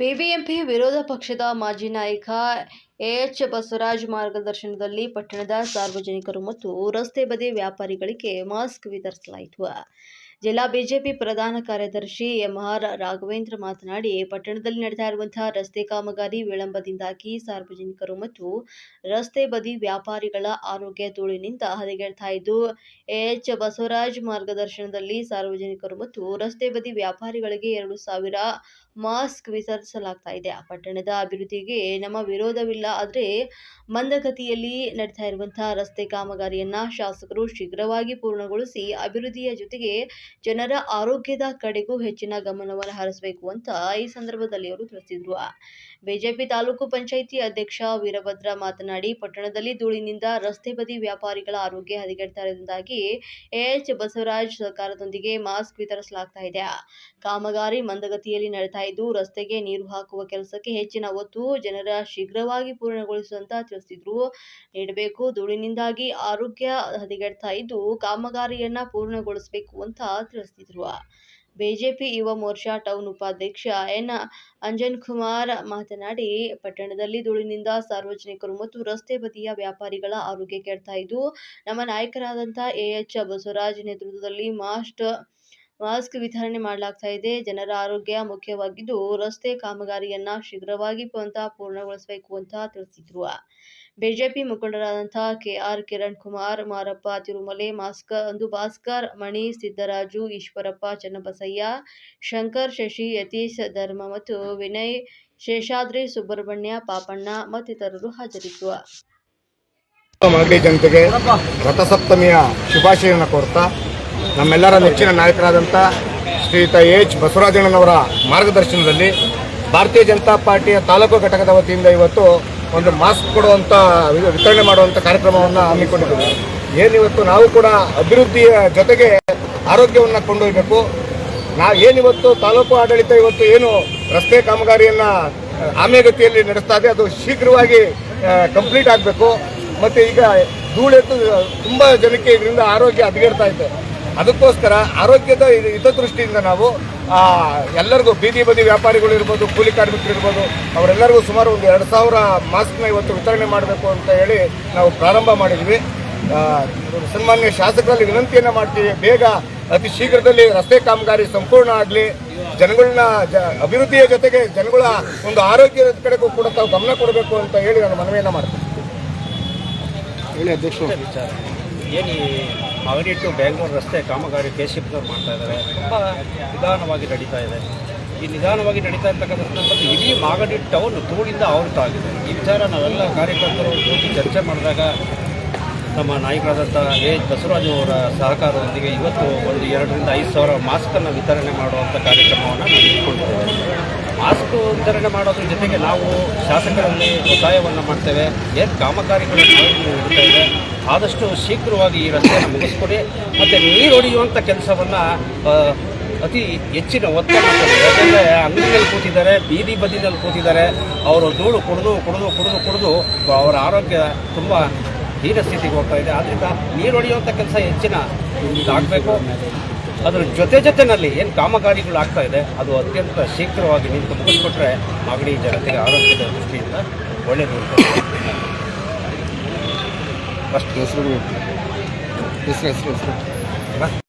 BBMP ವಿರೋಧ ಪಕ್ಷದ ಮಾಜಿ ನಾಯಕ ಎಎಚ್ ಬಸವರಾಜ್ ಮಾರ್ಗದರ್ಶನದಲ್ಲಿ ಪಟ್ಟಣದ ಸಾರ್ವಜನಿಕರು ಮತ್ತು ರಸ್ತೆ ಬದಿ ವ್ಯಾಪಾರಿಗಳಿಗೆ ಮಾಸ್ಕ್ ವಿತರಿಸಲಾಯಿತು. ಜಿಲ್ಲಾ ಬಿಜೆಪಿ ಪ್ರಧಾನ ಕಾರ್ಯದರ್ಶಿ ಎಂಆರ್ ರಾಘವೇಂದ್ರ ಮಾತನಾಡಿ, ಪಟ್ಟಣದಲ್ಲಿ ನಡೆತಾ ಇರುವಂತಹ ರಸ್ತೆ ಕಾಮಗಾರಿ ವಿಳಂಬದಿಂದಾಗಿ ಸಾರ್ವಜನಿಕರು ಮತ್ತು ರಸ್ತೆ ಬದಿ ವ್ಯಾಪಾರಿಗಳ ಆರೋಗ್ಯ ಧೂಳಿನಿಂದ ಹದಗೆಡ್ತಾ ಇದ್ದು ಎಎಚ್ ಬಸವರಾಜ್ ಮಾರ್ಗದರ್ಶನದಲ್ಲಿ ಸಾರ್ವಜನಿಕರು ಮತ್ತು ರಸ್ತೆ ಬದಿ ವ್ಯಾಪಾರಿಗಳಿಗೆ ಎರಡು ಸಾವಿರ ಮಾಸ್ಕ್ ವಿತರಿಸಲಾಗ್ತಾ ಇದೆ. ಪಟ್ಟಣದ ಅಭಿವೃದ್ಧಿಗೆ ನಮ್ಮ ವಿರೋಧವಿಲ್ಲ ಆದರೆ ಮಂದಗತಿಯಲ್ಲಿ ನಡೀತಾ ಇರುವಂತಹ ರಸ್ತೆ ಕಾಮಗಾರಿಯನ್ನ ಶಾಸಕರು ಶೀಘ್ರವಾಗಿ ಪೂರ್ಣಗೊಳಿಸಿ ಅಭಿವೃದ್ಧಿಯ ಜೊತೆಗೆ ಜನರ ಆರೋಗ್ಯದ ಕಡೆಗೂ ಹೆಚ್ಚಿನ ಗಮನವನ್ನು ಹರಿಸಬೇಕು ಅಂತ ಈ ಸಂದರ್ಭದಲ್ಲಿ ಅವರು ತಿಳಿಸಿದ್ರು. ಬಿಜೆಪಿ ತಾಲೂಕು ಪಂಚಾಯಿತಿ ಅಧ್ಯಕ್ಷ ವೀರಭದ್ರ ಮಾತನಾಡಿ, ಪಟ್ಟಣದಲ್ಲಿ ಧೂಳಿನಿಂದ ರಸ್ತೆ ಬದಿ ವ್ಯಾಪಾರಿಗಳ ಆರೋಗ್ಯ ಹದಗೆಡ್ತಾ ಇರುವುದಾಗಿ ಎಎಚ್ ಬಸವರಾಜ್ ಸರ್ಕಾರದೊಂದಿಗೆ ಮಾಸ್ಕ್ ವಿತರಿಸಲಾಗ್ತಾ ಇದೆ. ಕಾಮಗಾರಿ ಮಂದಗತಿಯಲ್ಲಿ ನಡೀತಾ ಇದ್ದು, ರಸ್ತೆಗೆ ನೀರು ಹಾಕುವ ಕೆಲಸಕ್ಕೆ ಹೆಚ್ಚಿನ ಒತ್ತು ಜನರ ಶೀಘ್ರವಾಗಿ ಪೂರ್ಣಗೊಳಿಸುವಂತ ತಿಳಿಸಿದ್ರು ನೀಡಬೇಕು. ಧೂಳಿನಿಂದಾಗಿ ಆರೋಗ್ಯ ಹದಗೆಡ್ತಾ ಇದ್ದು ಕಾಮಗಾರಿಯನ್ನ ಪೂರ್ಣಗೊಳಿಸಬೇಕು ಅಂತ ತಿಳಿಸಿದ್ರು ಬಿಜೆಪಿ ಯುವ ಮೋರ್ಚಾ ಟೌನ್ ಉಪಾಧ್ಯಕ್ಷ ಎನ್. ಅಂಜನ್ ಕುಮಾರ್ ಮಾತನಾಡಿ, ಪಟ್ಟಣದಲ್ಲಿ ಧೂಳಿನಿಂದ ಸಾರ್ವಜನಿಕರು ಮತ್ತು ರಸ್ತೆ ಬದಿಯ ವ್ಯಾಪಾರಿಗಳ ಆರೋಗ್ಯ ಕೆಡ್ತಾ ಇದ್ದು ನಮ್ಮ ನಾಯಕರಾದಂಥ ಎಚ್. ಬಸವರಾಜ್ ನೇತೃತ್ವದಲ್ಲಿ ಮಾಸ್ಟ್ ಮಾಸ್ಕ್ ವಿತರಣೆ ಮಾಡಲಾಗ್ತಾ ಇದೆ. ಜನರ ಆರೋಗ್ಯ ಮುಖ್ಯವಾಗಿದ್ದು, ರಸ್ತೆ ಕಾಮಗಾರಿಯನ್ನ ಶೀಘ್ರವಾಗಿ ಅಂತ ಪೂರ್ಣಗೊಳಿಸಬೇಕು ಅಂತ ತಿಳಿಸಿದ್ರು. ಬಿಜೆಪಿ ಮುಖಂಡರಾದಂಥ ಕೆಆರ್ ಕಿರಣ್ ಕುಮಾರ್ ಮಾರಪ್ಪ ತಿರುಮಲೆ, ಮಾಸ್ಕ, ಅಂದು ಭಾಸ್ಕರ್, ಮಣಿ, ಸಿದ್ದರಾಜು, ಈಶ್ವರಪ್ಪ, ಚನ್ನಬಸಯ್ಯ, ಶಂಕರ್, ಶಶಿ, ಯತೀಶ್ ಧರ್ಮ ಮತ್ತು ವಿನಯ್ ಶೇಷಾದ್ರಿ, ಸುಬ್ರಹ್ಮಣ್ಯ, ಪಾಪಣ್ಣ ಮತ್ತಿತರರು ಹಾಜರಿದ್ದರು. ಜನತೆಗೆ ರಥಸಪ್ತಮಿಯ ಶುಭಾಶಯವನ್ನು ಕೋರ್ತಾ ನಮ್ಮೆಲ್ಲರ ನೆಚ್ಚಿನ ನಾಯಕರಾದಂಥ ಶ್ರೀಯುತ ಎಚ್ ಬಸವರಾಜಣ್ಣನವರ ಮಾರ್ಗದರ್ಶನದಲ್ಲಿ ಭಾರತೀಯ ಜನತಾ ಪಾರ್ಟಿಯ ತಾಲೂಕು ಘಟಕದ ವತಿಯಿಂದ ಇವತ್ತು ಒಂದು ಮಾಸ್ಕ್ ಕೊಡುವಂಥ ವಿತರಣೆ ಮಾಡುವಂಥ ಕಾರ್ಯಕ್ರಮವನ್ನು ಹಮ್ಮಿಕೊಂಡಿದ್ದೇವೆ. ಏನಿವತ್ತು ನಾವು ಕೂಡ ಅಭಿವೃದ್ಧಿಯ ಜೊತೆಗೆ ಆರೋಗ್ಯವನ್ನು ಕೊಂಡೊಯ್ಯಬೇಕು ನಾ ಏನಿವತ್ತು ತಾಲೂಕು ಆಡಳಿತ ಇವತ್ತು ಏನು ರಸ್ತೆ ಕಾಮಗಾರಿಯನ್ನು ಆಮೇಗತಿಯಲ್ಲಿ ನಡೆಸ್ತಾ ಇದೆ, ಅದು ಶೀಘ್ರವಾಗಿ ಕಂಪ್ಲೀಟ್ ಆಗಬೇಕು. ಮತ್ತು ಈಗ ಧೂಳೆತ್ತು ತುಂಬ ಜನಕ್ಕೆ ಇದರಿಂದ ಆರೋಗ್ಯ ಹದಗೆಡ್ತಾ ಇದೆ. ಅದಕ್ಕೋಸ್ಕರ ಆರೋಗ್ಯದ ಇದು- ಹಿತದೃಷ್ಟಿಯಿಂದ ನಾವು ಆ, ಎಲ್ಲರಿಗೂ ಬೀದಿ ಬದಿ ವ್ಯಾಪಾರಿಗಳು ಇರ್ಬೋದು ಕೂಲಿ ಕಾರ್ಮಿಕರು ಇರ್ಬೋದು ಅವರೆಲ್ಲರಿಗೂ ಸುಮಾರು ಒಂದು ಎರಡು ಸಾವಿರ ಮಾಸ್ಕ್ನ ಇವತ್ತು ವಿತರಣೆ ಮಾಡಬೇಕು ಅಂತ ಹೇಳಿ ನಾವು ಪ್ರಾರಂಭ ಮಾಡಿದ್ವಿ. ಸನ್ಮಾನ್ಯ ಶಾಸಕರಲ್ಲಿ ವಿನಂತಿಯನ್ನು ಮಾಡ್ತೀವಿ. ಬೇಗ ಅತಿ ಶೀಘ್ರದಲ್ಲಿ ರಸ್ತೆ ಕಾಮಗಾರಿ ಸಂಪೂರ್ಣ ಆಗಲಿ. ಜನಗಳನ್ನ ಜ ಅಭಿವೃದ್ಧಿಯ ಜೊತೆಗೆ ಜನಗಳ ಒಂದು ಆರೋಗ್ಯದ ಕಡೆಗೂ ಕೂಡ ತಾವು ಗಮನ ಕೊಡಬೇಕು ಅಂತ ಹೇಳಿ ನಾನು ಮನವಿಯನ್ನು ಮಾಡ್ತೀನಿ. ಹೇಳಿ ಅಧ್ಯಕ್ಷರು. ಮಾಗಡಿ ಟು ಬೆಂಗಳೂರು ರಸ್ತೆ ಕಾಮಗಾರಿ ಸಿ ಮಾಡ್ತಾ ಇದ್ದಾರೆ. ತುಂಬ ನಿಧಾನವಾಗಿ ನಡೀತಾ ಇದೆ. ಈ ನಿಧಾನವಾಗಿ ನಡೀತಾ ಇರ್ತಕ್ಕಂಥ ಸಂದರ್ಭದಲ್ಲಿ ಇಡೀ ಮಾಗಡಿ ಟೌನ್ ಧೂಳಿಂದ ಆವೃತ ಆಗಿದೆ. ಈ ವಿಚಾರ ನಾವೆಲ್ಲ ಕಾರ್ಯಕರ್ತರು ಕೂತಿ ಚರ್ಚೆ ಮಾಡಿದಾಗ ನಮ್ಮ ನಾಯಕರಾದಂಥ ಎ. ಬಸವರಾಜು ಅವರ ಸಹಕಾರದೊಂದಿಗೆ ಇವತ್ತು ಒಂದು ಎರಡರಿಂದ ಐದು ಸಾವಿರ ಮಾಸ್ಕನ್ನು ವಿತರಣೆ ಮಾಡುವಂಥ ಕಾರ್ಯಕ್ರಮವನ್ನು ನಾವು ಇಟ್ಕೊಂಡಿದ್ದೇವೆ. ಮಾಸ್ಕ್ ವಿತರಣೆ ಮಾಡೋದ್ರ ಜೊತೆಗೆ ನಾವು ಶಾಸಕರಲ್ಲಿ ಒತ್ತಾಯವನ್ನು ಮಾಡ್ತೇವೆ. ಏನು ಕಾಮಗಾರಿಗಳು ಇದೆ, ಆದಷ್ಟು ಶೀಘ್ರವಾಗಿ ಈ ರಸ್ತೆಯನ್ನು ಮುಗಿಸ್ಕೊಡಿ. ಮತ್ತು ನೀರು ಹೊಡೆಯುವಂಥ ಕೆಲಸವನ್ನು ಅತಿ ಹೆಚ್ಚಿನ ಒತ್ತಡ. ಯಾಕಂದರೆ ಅಂಗಡಿಯಲ್ಲಿ ಕೂತಿದ್ದಾರೆ, ಬೀದಿ ಬದಿನಲ್ಲಿ ಕೂತಿದ್ದಾರೆ. ಅವರು ಧೂಳು ಕುಡಿದು ಕುಡಿದು ಕುಡಿದು ಕುಡಿದು ಅವರ ಆರೋಗ್ಯ ತುಂಬ ಹೀನ ಸ್ಥಿತಿಗೆ ಹೋಗ್ತಾ ಇದೆ. ಆದ್ದರಿಂದ ನೀರು ಹೊಡೆಯುವಂಥ ಕೆಲಸ ಹೆಚ್ಚಿನ ಇದಾಗಬೇಕು ಅದರ ಜೊತೆ ಜೊತೆಯಲ್ಲಿ ಏನು ಕಾಮಗಾರಿಗಳು ಆಗ್ತಾ ಇದೆ ಅದು ಅತ್ಯಂತ ಶೀಘ್ರವಾಗಿ ನಿಂತು ಮುಗಿಸ್ಕೊಟ್ರೆ ಮಾಗಡಿ ಜನತೆಗೆ ಆರೋಗ್ಯದ ದೃಷ್ಟಿಯಿಂದ ಒಳ್ಳೆಯದು ಅಂತ ಫಸ್ಟ್ ಹೆಸರು ಹೆಸರು ಹೆಸರು.